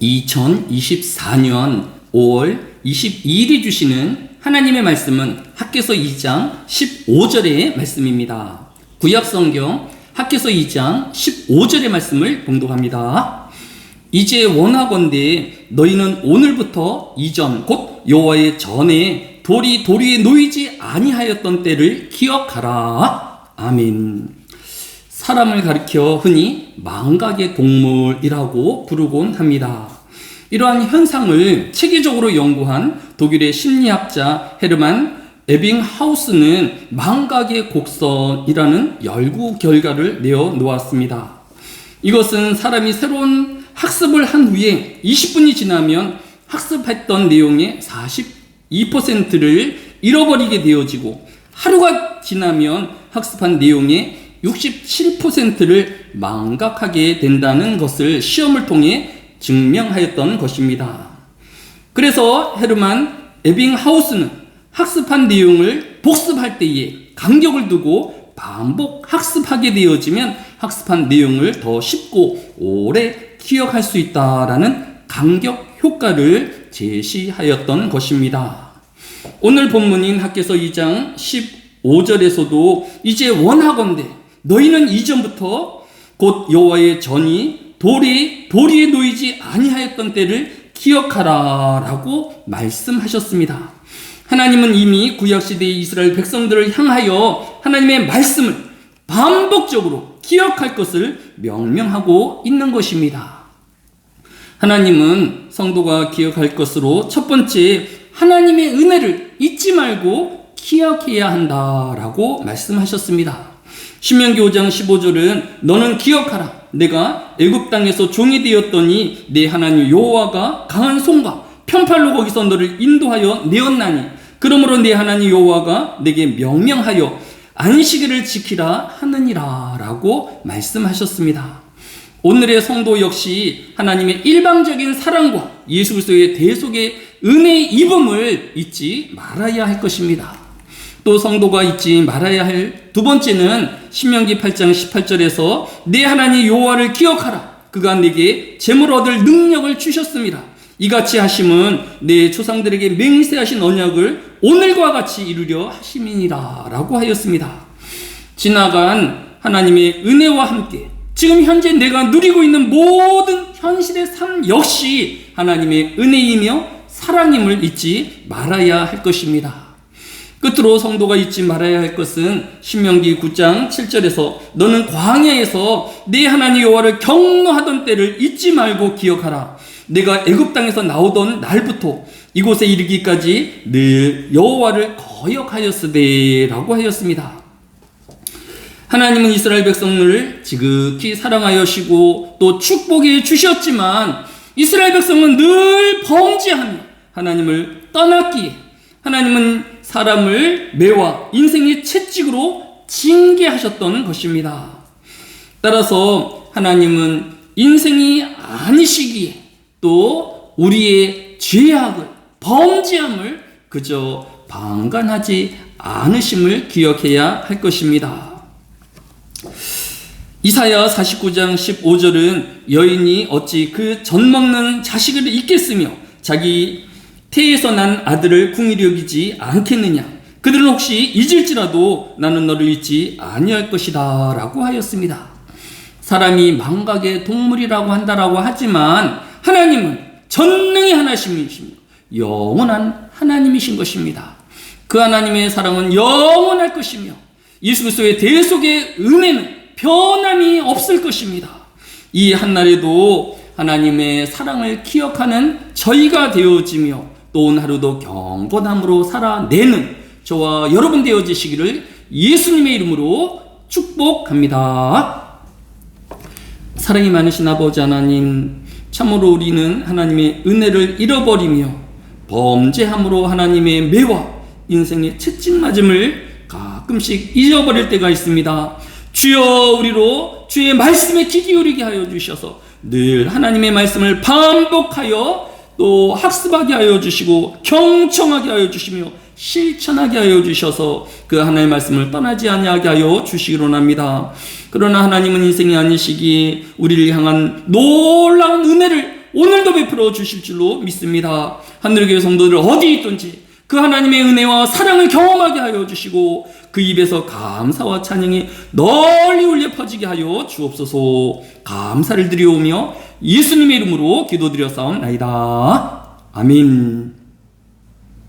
2024년 5월 22일에 주시는 하나님의 말씀은 학계서 2장 15절의 말씀입니다. 구약성경 학계서 2장 15절의 말씀을 봉독합니다. 이제 원하건대 너희는 오늘부터 이전 곧 여호와의 전에 돌이 도리에 놓이지 아니하였던 때를 기억하라. 아멘. 사람을 가리켜 흔히 망각의 동물이라고 부르곤 합니다. 이러한 현상을 체계적으로 연구한 독일의 심리학자 헤르만 에빙하우스는 망각의 곡선이라는 연구 결과를 내어 놓았습니다. 이것은 사람이 새로운 학습을 한 후에 20분이 지나면 학습했던 내용의 42%를 잃어버리게 되어지고 하루가 지나면 학습한 내용의 67%를 망각하게 된다는 것을 시험을 통해 증명하였던 것입니다. 그래서 헤르만 에빙하우스는 학습한 내용을 복습할 때에 간격을 두고 반복 학습하게 되어지면 학습한 내용을 더 쉽고 오래 기억할 수 있다라는 간격 효과를 제시하였던 것입니다. 오늘 본문인 학계서 2장 15절에서도 이제 원하건대 너희는 이전부터 곧 여호와의 전이 돌이 도리에 놓이지 아니하였던 때를 기억하라라고 말씀하셨습니다. 하나님은 이미 구약 시대의 이스라엘 백성들을 향하여 하나님의 말씀을 반복적으로 기억할 것을 명명하고 있는 것입니다. 하나님은 성도가 기억할 것으로 첫 번째 하나님의 은혜를 잊지 말고 기억해야 한다라고 말씀하셨습니다. 신명기 5장 15절은 너는 기억하라 내가 애굽 땅에서 종이 되었더니 내 하나님 여호와가 강한 손과 편팔로 거기서 너를 인도하여 내었나니 그러므로 내 하나님 여호와가 내게 명명하여 안식일을 지키라 하느니라라고 말씀하셨습니다. 오늘의 성도 역시 하나님의 일방적인 사랑과 예수 그리스도의 대속의 은혜의 입음을 잊지 말아야 할 것입니다. 또 성도가 잊지 말아야 할 두 번째는 신명기 8장 18절에서 내 하나님 여호와를 기억하라. 그가 내게 재물 얻을 능력을 주셨습니다. 이같이 하심은 내 조상들에게 맹세하신 언약을 오늘과 같이 이루려 하심이니라라고 하였습니다. 지나간 하나님의 은혜와 함께 지금 현재 내가 누리고 있는 모든 현실의 삶 역시 하나님의 은혜이며 사랑임을 잊지 말아야 할 것입니다. 끝으로 성도가 잊지 말아야 할 것은 신명기 9장 7절에서 너는 광야에서 내 하나님 여호와를 경노하던 때를 잊지 말고 기억하라. 내가 애굽 땅에서 나오던 날부터 이곳에 이르기까지 늘 여호와를 거역하였으되라고 하였습니다. 하나님은 이스라엘 백성을 지극히 사랑하여시고 또 축복해 주셨지만 이스라엘 백성은 늘 범죄하며 하나님을 떠났기에 하나님은 사람을 매와 인생의 채찍으로 징계하셨던 것입니다. 따라서 하나님은 인생이 아니시기에 또 우리의 죄악을 범죄함을 그저 방관하지 않으심을 기억해야 할 것입니다. 이사야 49장 15절은 여인이 어찌 그 젖 먹는 자식을 잊겠으며 자기 태에서 난 아들을 궁히 여기지 않겠느냐? 그들은 혹시 잊을지라도 나는 너를 잊지 아니할 것이다 라고 하였습니다. 사람이 망각의 동물이라고 한다라고 하지만 하나님은 전능의 하나님이시며 영원한 하나님이신 것입니다. 그 하나님의 사랑은 영원할 것이며 예수 그리스도의 대속의 은혜는 변함이 없을 것입니다. 이 한날에도 하나님의 사랑을 기억하는 저희가 되어지며 또 오늘 하루도 경건함으로 살아내는 저와 여러분 되어지시기를 예수님의 이름으로 축복합니다. 사랑이 많으신 아버지 하나님, 참으로 우리는 하나님의 은혜를 잃어버리며 범죄함으로 하나님의 매와 인생의 채찍 맞음을 가끔씩 잊어버릴 때가 있습니다. 주여 우리로 주의 말씀에 귀 기울이게 하여 주셔서 늘 하나님의 말씀을 반복하여 또 학습하게 하여 주시고 경청하게 하여 주시며 실천하게 하여 주셔서 그 하나님의 말씀을 떠나지 아니하게 하여 주시기로 합니다. 그러나 하나님은 인생이 아니시기에 우리를 향한 놀라운 은혜를 오늘도 베풀어 주실 줄로 믿습니다. 하늘교회 성도들 어디 있든지 그 하나님의 은혜와 사랑을 경험하게 하여 주시고 그 입에서 감사와 찬양이 널리 울려 퍼지게 하여 주옵소서 감사를 드리오며 예수님의 이름으로 기도드려 싸움나이다. 아멘.